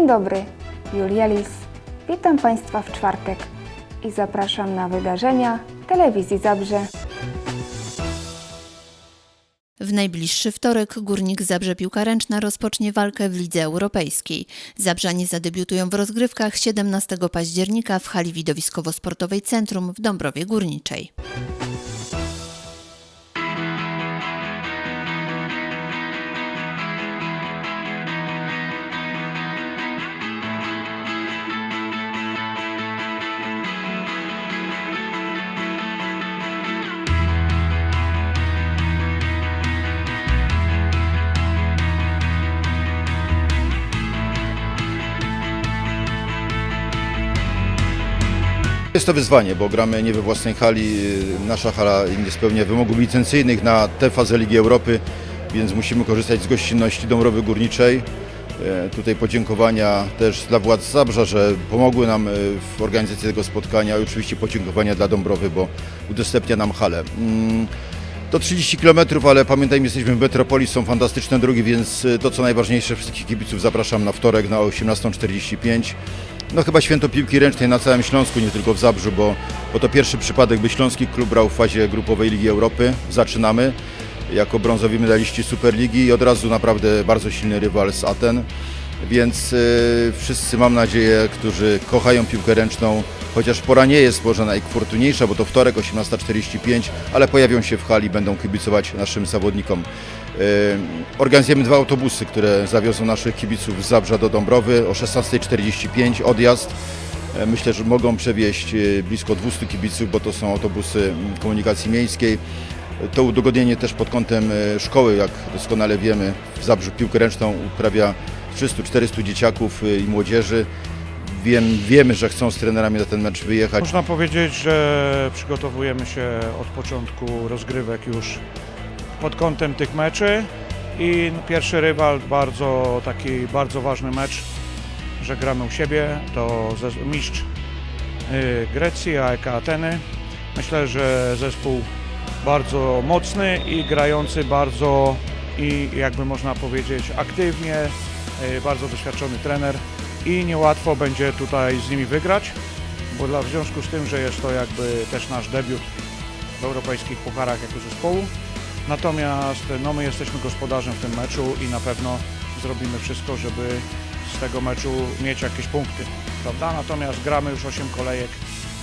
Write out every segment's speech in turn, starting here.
Dzień dobry, Julia Lis. Witam Państwa w czwartek i zapraszam na wydarzenia Telewizji Zabrze. W najbliższy wtorek Górnik Zabrze Piłka Ręczna rozpocznie walkę w Lidze Europejskiej. Zabrzanie zadebiutują w rozgrywkach 17 października w hali widowiskowo-sportowej Centrum w Dąbrowie Górniczej. Jest to wyzwanie, bo gramy nie we własnej hali. Nasza hala nie spełnia wymogów licencyjnych na tę fazę Ligi Europy, więc musimy korzystać z gościnności Dąbrowy Górniczej. E, Tutaj podziękowania też dla władz Zabrza, że pomogły nam e, w organizacji tego spotkania i oczywiście podziękowania dla Dąbrowy, bo udostępnia nam halę. Mm, To 30 km, ale pamiętajmy, jesteśmy w metropolii, są fantastyczne drogi, więc e, to co najważniejsze, wszystkich kibiców zapraszam na wtorek na 18.45. No chyba święto piłki ręcznej na całym Śląsku, nie tylko w Zabrzu, bo, bo to pierwszy przypadek, by Śląski klub brał w fazie grupowej Ligi Europy. Zaczynamy jako brązowi medaliści Superligi i od razu naprawdę bardzo silny rywal z Aten. Więc y, wszyscy mam nadzieję, którzy kochają piłkę ręczną, chociaż pora nie jest może najfortunniejsza, bo to wtorek 18.45, ale pojawią się w hali, będą kibicować naszym zawodnikom. Y, Organizujemy dwa autobusy, które zawiozą naszych kibiców z Zabrza do Dąbrowy o 16.45 odjazd. E, Myślę, że mogą przewieźć blisko 200 kibiców, bo to są autobusy mm, komunikacji miejskiej. To udogodnienie też pod kątem szkoły, jak doskonale wiemy, w Zabrzu piłkę ręczną uprawia 300-400 dzieciaków e, i młodzieży. Wiem, wiemy, że chcą z trenerami na ten mecz wyjechać. Można powiedzieć, że przygotowujemy się od początku rozgrywek już pod kątem tych meczy i pierwszy rywal, bardzo taki bardzo ważny mecz, że gramy u siebie, to mistrz y, Grecji, AEK Ateny. Myślę, że zespół bardzo mocny i grający bardzo i jakby można powiedzieć aktywnie, y, bardzo doświadczony trener i niełatwo będzie tutaj z nimi wygrać bo dla, w związku z tym, że jest to jakby też nasz debiut w europejskich pucharach jako zespołu. Natomiast no, my jesteśmy gospodarzem w tym meczu i na pewno zrobimy wszystko, żeby z tego meczu mieć jakieś punkty, prawda? Natomiast gramy już 8 kolejek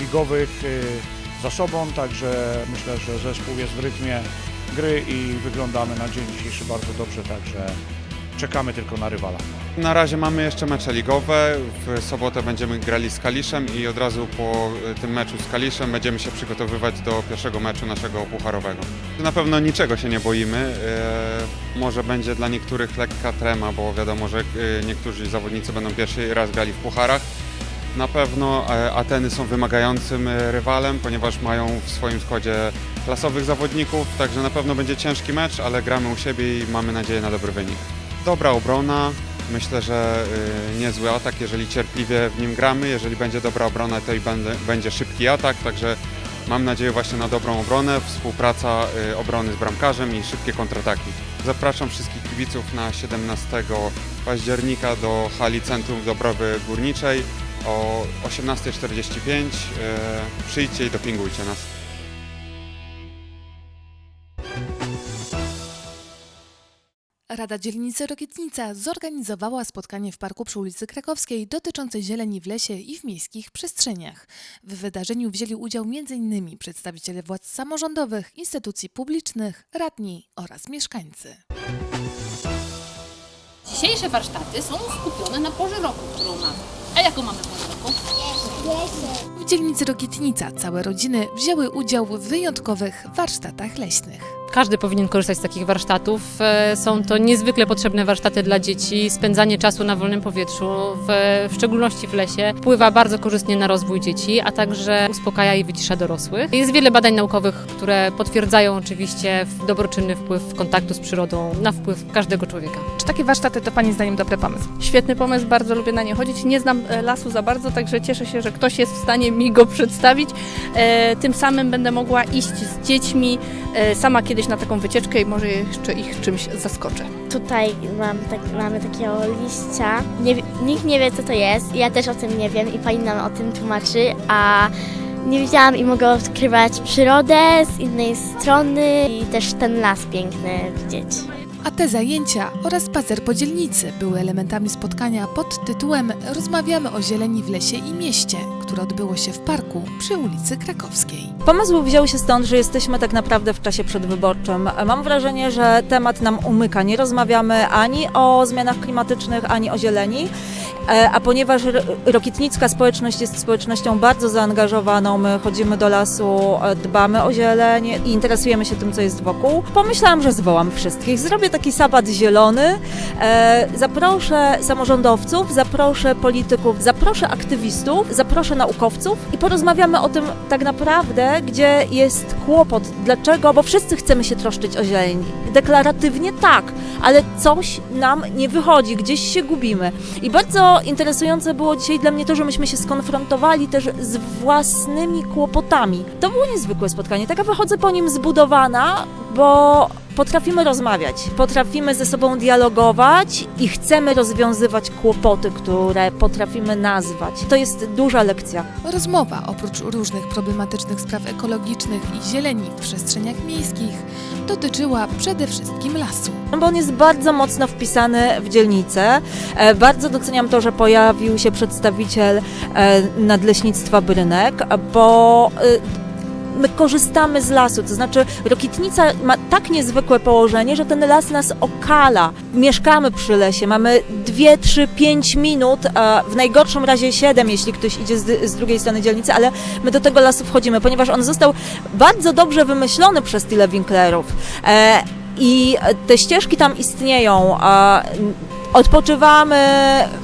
ligowych y, za sobą, także myślę, że zespół jest w rytmie gry i wyglądamy na dzień dzisiejszy bardzo dobrze, także czekamy tylko na rywala. Na razie mamy jeszcze mecze ligowe. W sobotę będziemy grali z Kaliszem i od razu po y, tym meczu z Kaliszem będziemy się przygotowywać do pierwszego meczu naszego pucharowego. Na pewno niczego się nie boimy. E, Może będzie dla niektórych lekka trema, bo wiadomo, że y, niektórzy zawodnicy będą pierwszy raz grali w pucharach. Na pewno e, Ateny są wymagającym e, rywalem, ponieważ mają w swoim składzie klasowych zawodników, także na pewno będzie ciężki mecz, ale gramy u siebie i mamy nadzieję na dobry wynik. Dobra obrona, myślę, że y, niezły atak, jeżeli cierpliwie w nim gramy, jeżeli będzie dobra obrona, to i będzie, szybki atak, także mam nadzieję właśnie na dobrą obronę, współpraca y, obrony z bramkarzem i szybkie kontrataki. Zapraszam wszystkich kibiców na 17 października do hali Centrum Dobrowy Górniczej o 18.45. Y, Przyjdźcie i dopingujcie nas. Rada Dzielnicy Rokietnica zorganizowała spotkanie w parku przy ulicy Krakowskiej dotyczące zieleni w lesie i w miejskich przestrzeniach. W wydarzeniu wzięli udział m.in. przedstawiciele władz samorządowych, instytucji publicznych, radni oraz mieszkańcy. Dzisiejsze warsztaty są skupione na porze roku, którą mamy. A jaką mamy porę roku? W dzielnicy Rokietnica całe rodziny wzięły udział w wyjątkowych warsztatach leśnych. Każdy powinien korzystać z takich warsztatów. E, Są to niezwykle potrzebne warsztaty dla dzieci. Spędzanie czasu na wolnym powietrzu, w, w szczególności w lesie, wpływa bardzo korzystnie na rozwój dzieci, a także uspokaja i wycisza dorosłych. Jest wiele badań naukowych, które potwierdzają oczywiście dobroczynny wpływ kontaktu z przyrodą na wpływ każdego człowieka. Czy takie warsztaty to Pani zdaniem dobry pomysł? Świetny pomysł, bardzo lubię na nie chodzić. Nie znam e, lasu za bardzo, także cieszę się, że ktoś jest w stanie mi go przedstawić. E, tym samym będę mogła iść z dziećmi. E, sama kiedyś gdzieś na taką wycieczkę i może jeszcze ich czymś zaskoczę. Tutaj mam tak, mamy takiego liścia. Nie, nikt nie wie, co to jest. Ja też o tym nie wiem i pani nam o tym tłumaczy, a nie widziałam i mogę odkrywać przyrodę z innej strony i też ten las piękny widzieć. A te zajęcia oraz spacer po dzielnicy były elementami spotkania pod tytułem Rozmawiamy o zieleni w lesie i mieście, które odbyło się w parku przy ulicy Krakowskiej. Pomysł wziął się stąd, że jesteśmy tak naprawdę w czasie przedwyborczym. Mam wrażenie, że temat nam umyka. Nie rozmawiamy ani o zmianach klimatycznych, ani o zieleni. E, A ponieważ r- rokietnicka społeczność jest społecznością bardzo zaangażowaną, my chodzimy do lasu, e, dbamy o zieleń i interesujemy się tym, co jest wokół, pomyślałam, że zwołam wszystkich. Zrobię taki sabat zielony, e, zaproszę samorządowców, zaproszę polityków, zaproszę aktywistów, zaproszę naukowców i porozmawiamy o tym tak naprawdę, gdzie jest kłopot. Dlaczego? Bo wszyscy chcemy się troszczyć o zieleń. Deklaratywnie tak, ale coś nam nie wychodzi, gdzieś się gubimy. I bardzo interesujące było dzisiaj dla mnie to, że myśmy się skonfrontowali też z własnymi kłopotami. To było niezwykłe spotkanie. Taka wychodzę po nim zbudowana, bo potrafimy rozmawiać, potrafimy ze sobą dialogować i chcemy rozwiązywać kłopoty, które potrafimy nazwać. To jest duża lekcja. Rozmowa oprócz różnych problematycznych spraw ekologicznych i zieleni w przestrzeniach miejskich dotyczyła przede wszystkim lasu. Bo on jest bardzo mocno wpisany w dzielnicę. E, Bardzo doceniam to, że pojawił się przedstawiciel e, Nadleśnictwa Brynek, bo e, my korzystamy z lasu, to znaczy Rokitnica ma tak niezwykłe położenie, że ten las nas okala. Mieszkamy przy lesie, mamy 2, 3, 5 minut, w najgorszym razie 7, jeśli ktoś idzie z, z drugiej strony dzielnicy, ale my do tego lasu wchodzimy, ponieważ on został bardzo dobrze wymyślony przez tyle Winklerów. E, i te ścieżki tam istnieją. Odpoczywamy,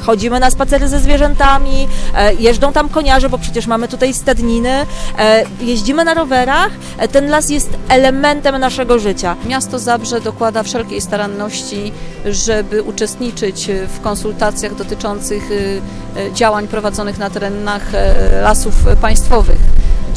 chodzimy na spacery ze zwierzętami, e, jeżdżą tam koniarze, bo przecież mamy tutaj stadniny, e, jeździmy na rowerach. E, Ten las jest elementem naszego życia. Miasto Zabrze dokłada wszelkiej staranności, żeby uczestniczyć w konsultacjach dotyczących y, y, działań prowadzonych na terenach e, lasów państwowych.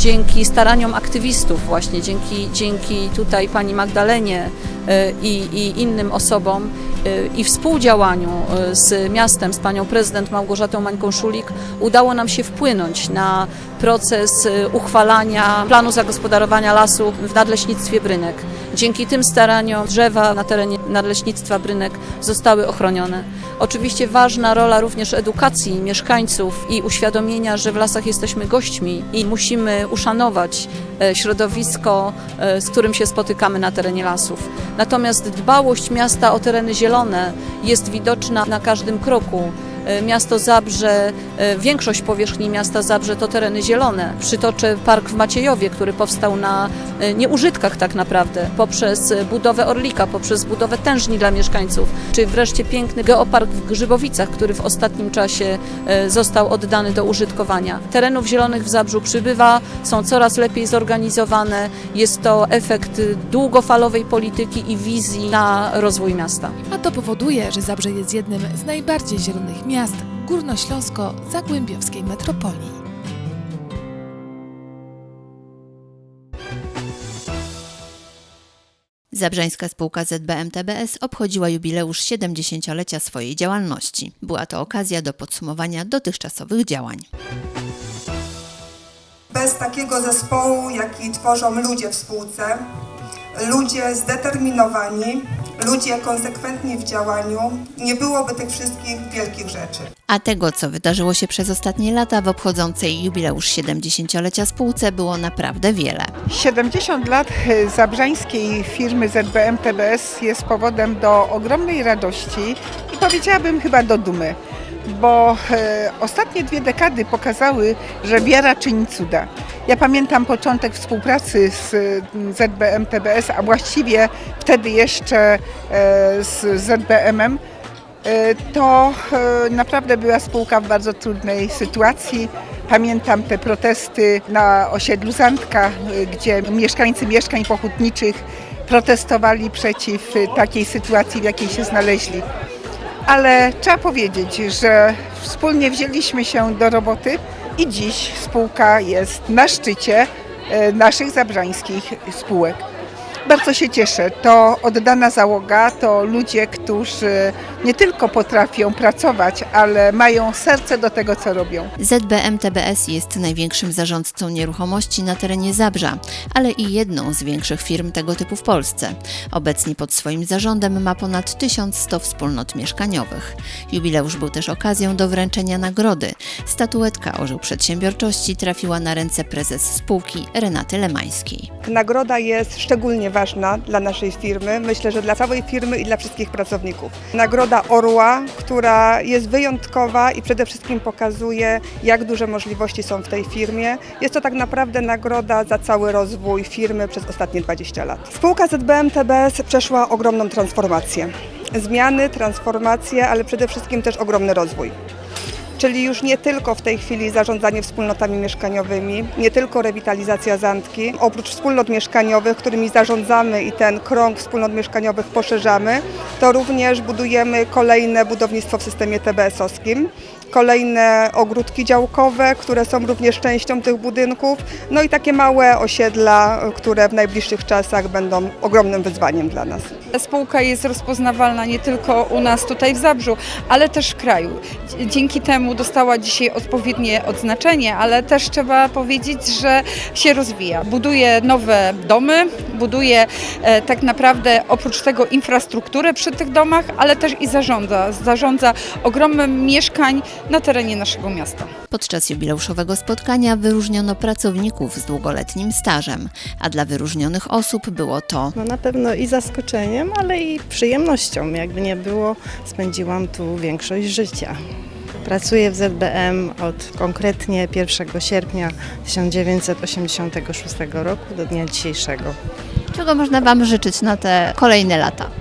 Dzięki staraniom aktywistów właśnie, dzięki, dzięki tutaj pani Magdalenie e, i, i innym osobom e, i współdziałaniu e, z miastem, z panią prezydent Małgorzatą Mańką-Szulik udało nam się wpłynąć na proces uchwalania planu zagospodarowania lasu w Nadleśnictwie Brynek. Dzięki tym staraniom drzewa na terenie Nadleśnictwa Brynek zostały ochronione. Oczywiście ważna rola również edukacji mieszkańców i uświadomienia, że w lasach jesteśmy gośćmi i musimy uszanować e, środowisko, e, z którym się spotykamy na terenie lasów. Natomiast dbałość miasta o tereny zielone jest widoczna na każdym kroku. E, Miasto Zabrze, e, większość powierzchni miasta Zabrze to tereny zielone. Przytoczę park w Maciejowie, który powstał na e, nieużytkach tak naprawdę, poprzez budowę Orlika, poprzez budowę tężni dla mieszkańców, czy wreszcie piękny geopark w Grzybowicach, który w ostatnim czasie został oddany do użytkowania. Terenów zielonych w Zabrzu przybywa, są coraz lepiej zorganizowane. Jest to efekt długofalowej polityki i wizji na rozwój miasta. A to powoduje, że Zabrze jest jednym z najbardziej zielonych miast górnośląsko-zagłębiowskiej metropolii. Zabrzańska spółka ZBM TBS obchodziła jubileusz 70-lecia swojej działalności. Była to okazja do podsumowania dotychczasowych działań. Bez takiego zespołu, jaki tworzą ludzie w spółce, ludzie zdeterminowani, ludzie konsekwentni w działaniu, nie byłoby tych wszystkich wielkich rzeczy. A tego, co wydarzyło się przez ostatnie lata w obchodzącej jubileusz 70-lecia spółce, było naprawdę wiele. 70 lat zabrzańskiej firmy ZBM TBS jest powodem do ogromnej radości i powiedziałabym chyba do dumy, bo e, ostatnie dwie dekady pokazały, że wiara czyni cuda. Ja pamiętam początek współpracy z e, ZBM TBS, a właściwie wtedy jeszcze e, z ZBM-em. E, To naprawdę była spółka w bardzo trudnej sytuacji. Pamiętam te protesty na osiedlu Zantka, e, gdzie mieszkańcy mieszkań pochutniczych protestowali przeciw takiej sytuacji, w jakiej się znaleźli. Ale trzeba powiedzieć, że wspólnie wzięliśmy się do roboty i dziś spółka jest na szczycie e, naszych zabrzańskich spółek. Bardzo się cieszę. To oddana załoga, to ludzie, którzy nie tylko potrafią pracować, ale mają serce do tego, co robią. ZBM TBS jest największym zarządcą nieruchomości na terenie Zabrza, ale i jedną z większych firm tego typu w Polsce. Obecnie pod swoim zarządem ma ponad 1100 wspólnot mieszkaniowych. Jubileusz był też okazją do wręczenia nagrody. Statuetka Orzeł Przedsiębiorczości trafiła na ręce prezes spółki Renaty Lemańskiej. Nagroda jest szczególnie ważna dla naszej firmy, myślę, że dla całej firmy i dla wszystkich pracowników. Nagroda Orła, która jest wyjątkowa i przede wszystkim pokazuje, jak duże możliwości są w tej firmie. Jest to tak naprawdę nagroda za cały rozwój firmy przez ostatnie 20 lat. Spółka ZBM TBS przeszła ogromną transformację. Zmiany, transformacje, ale przede wszystkim też ogromny rozwój. Czyli już nie tylko w tej chwili zarządzanie wspólnotami mieszkaniowymi, nie tylko rewitalizacja Zantki. Oprócz wspólnot mieszkaniowych, którymi zarządzamy i ten krąg wspólnot mieszkaniowych poszerzamy, to również budujemy kolejne budownictwo w systemie TBS-owskim. Kolejne ogródki działkowe, które są również częścią tych budynków, no i takie małe osiedla, które w najbliższych czasach będą ogromnym wyzwaniem dla nas. Spółka jest rozpoznawalna nie tylko u nas tutaj w Zabrzu, ale też w kraju. Dzięki temu dostała dzisiaj odpowiednie odznaczenie, ale też trzeba powiedzieć, że się rozwija. Buduje nowe domy, buduje e, tak naprawdę oprócz tego infrastrukturę przy tych domach, ale też i zarządza. Zarządza ogromem mieszkań na terenie naszego miasta. Podczas jubileuszowego spotkania wyróżniono pracowników z długoletnim stażem, a dla wyróżnionych osób było to No na pewno i zaskoczeniem, ale i przyjemnością. Jakby nie było, spędziłam tu większość życia. Pracuję w ZBM od konkretnie 1 sierpnia 1986 roku do dnia dzisiejszego. Czego można Wam życzyć na te kolejne lata?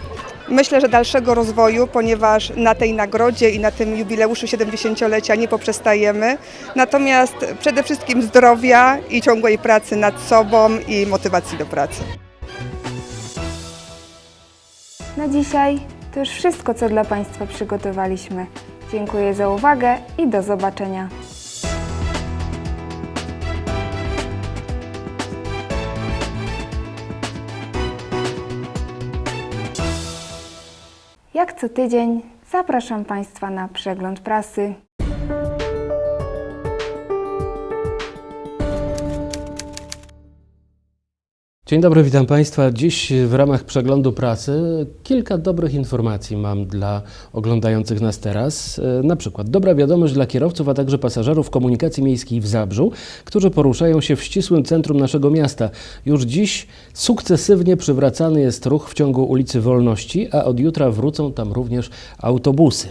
Myślę, że dalszego rozwoju, ponieważ na tej nagrodzie i na tym jubileuszu 70-lecia nie poprzestajemy. Natomiast przede wszystkim zdrowia i ciągłej pracy nad sobą i motywacji do pracy. Na dzisiaj to już wszystko, co dla Państwa przygotowaliśmy. Dziękuję za uwagę i do zobaczenia. Co tydzień zapraszam Państwa na przegląd prasy. Dzień dobry, witam Państwa. Dziś w ramach przeglądu prasy kilka dobrych informacji mam dla oglądających nas teraz. E, Na przykład dobra wiadomość dla kierowców, a także pasażerów komunikacji miejskiej w Zabrzu, którzy poruszają się w ścisłym centrum naszego miasta. Już dziś sukcesywnie przywracany jest ruch w ciągu ulicy Wolności, a od jutra wrócą tam również autobusy.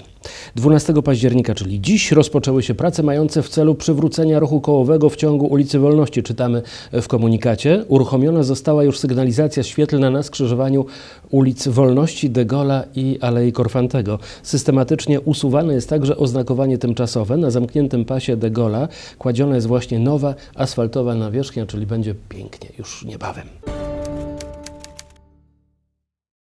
12 października, czyli dziś, rozpoczęły się prace mające w celu przywrócenia ruchu kołowego w ciągu ulicy Wolności. Czytamy w komunikacie. Uruchomiona została już sygnalizacja świetlna na skrzyżowaniu ulic Wolności, De Gaulle'a i Alei Korfantego. Systematycznie usuwane jest także oznakowanie tymczasowe. Na zamkniętym pasie De Gaulle'a kładziona jest właśnie nowa asfaltowa nawierzchnia, czyli będzie pięknie już niebawem.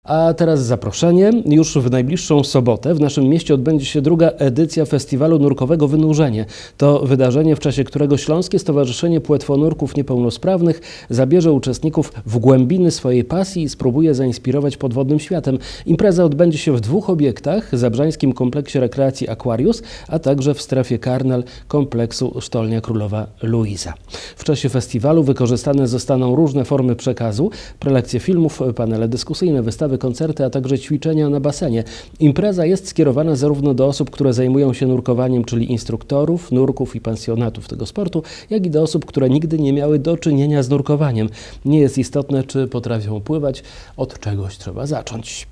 A teraz zaproszenie. Już w najbliższą sobotę w naszym mieście odbędzie się druga edycja festiwalu nurkowego Wynurzenie. To wydarzenie, w czasie którego Śląskie Stowarzyszenie Płetwonurków Niepełnosprawnych zabierze uczestników w głębiny swojej pasji i spróbuje zainspirować podwodnym światem. Impreza odbędzie się w dwóch obiektach, Zabrzańskim Kompleksie Rekreacji Aquarius, a także w strefie Karnal kompleksu Sztolnia Królowa Luiza. W czasie festiwalu wykorzystane zostaną różne formy przekazu, prelekcje filmów, panele dyskusyjne, wystawy, koncerty, a także ćwiczenia na basenie. Impreza jest skierowana zarówno do osób, które zajmują się nurkowaniem, czyli instruktorów, nurków i pensjonatów tego sportu, jak i do osób, które nigdy nie miały do czynienia z nurkowaniem. Nie jest istotne, czy potrafią pływać, od czegoś trzeba zacząć.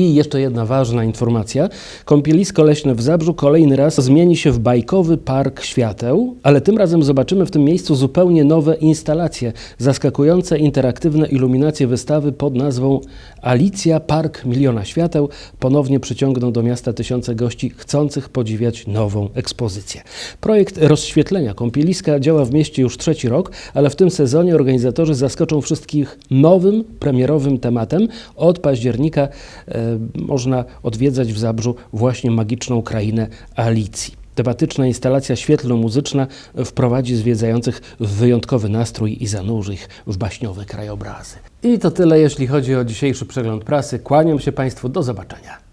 I jeszcze jedna ważna informacja. Kąpielisko leśne w Zabrzu kolejny raz zmieni się w bajkowy park świateł, ale tym razem zobaczymy w tym miejscu zupełnie nowe instalacje. Zaskakujące, interaktywne iluminacje wystawy pod nazwą Alicja Park Miliona Świateł ponownie przyciągną do miasta tysiące gości chcących podziwiać nową ekspozycję. Projekt rozświetlenia kąpieliska działa w mieście już trzeci rok, ale w tym sezonie organizatorzy zaskoczą wszystkich nowym, premierowym tematem. Od października e, można odwiedzać w Zabrzu właśnie magiczną krainę Alicji. Tematyczna instalacja świetlno-muzyczna wprowadzi zwiedzających w wyjątkowy nastrój i zanurzy ich w baśniowe krajobrazy. I to tyle, jeśli chodzi o dzisiejszy przegląd prasy. Kłaniam się Państwu, do zobaczenia.